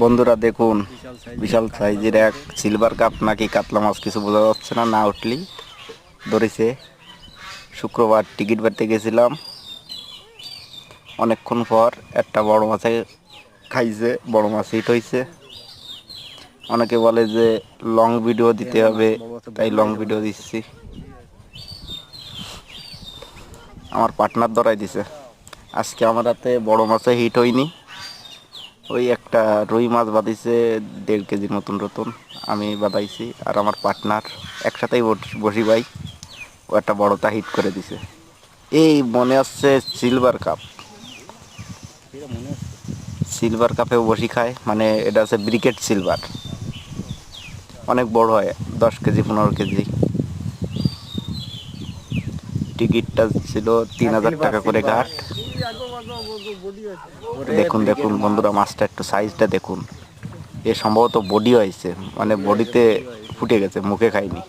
বন্ধুরা দেখুন বিশাল সাইজের এক সিলভার কাপ নাকি কাতলা মাছ কিছু বোঝা যাচ্ছে না না উঠলি। ধরেছে শুক্রবার টিকিট বাড়তে গেছিলাম। অনেকক্ষণ পর একটা বড় মাছে খাইছে বড় মাছ হিট হয়েছে অনেকে বলে যে লং ভিডিও দিতে হবে তাই লং ভিডিও দিচ্ছি। আমার পার্টনার ধরাই দিছে। আজকে আমার হাতে বড় মাছে হিট হয়নি। ওই একটা রুই মাছ বাঁধিছে, দেড় কেজির মতন রতন আমি বাঁধাইছি আর আমার পার্টনার একসাথেই বস- ভাই, ও একটা বড়টা হিট করে দিছে। এই মনে হচ্ছে সিলভার কাপ সিলভার কাপেও বসি খায় মানে এটা হচ্ছে ব্রিকেট সিলভার অনেক বড় হয়, দশ কেজি, পনেরো কেজি। টিকিটটা ছিল তিন হাজার টাকা করে ঘাট দেখুন দেখুন বন্ধুরা, মাছটা একটু সাইজটা দেখুন। এ সম্ভবত বডি হয়েছে মানে বডিতে ফুটে গেছে, মুখে খাইনি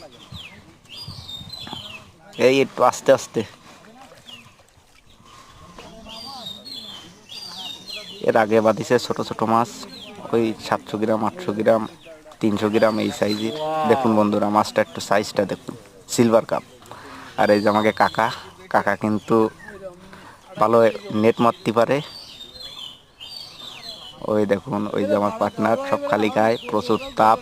এই একটু আস্তে আস্তে। এর আগে বাঁধিছে ছোট ছোট মাছ, ওই সাতশো গ্রাম, আটশো গ্রাম, তিনশো গ্রাম এই সাইজের দেখুন বন্ধুরা, মাছটা একটু সাইজটা দেখুন সিলভার কাপ আর এই যে আমাকে কাকা কাকা কিন্তু ভালো নেট মারতে পারে। ওই দেখুন, ওই যে আমার পার্টনার সব খালি গায়ে প্রচুর তাপ।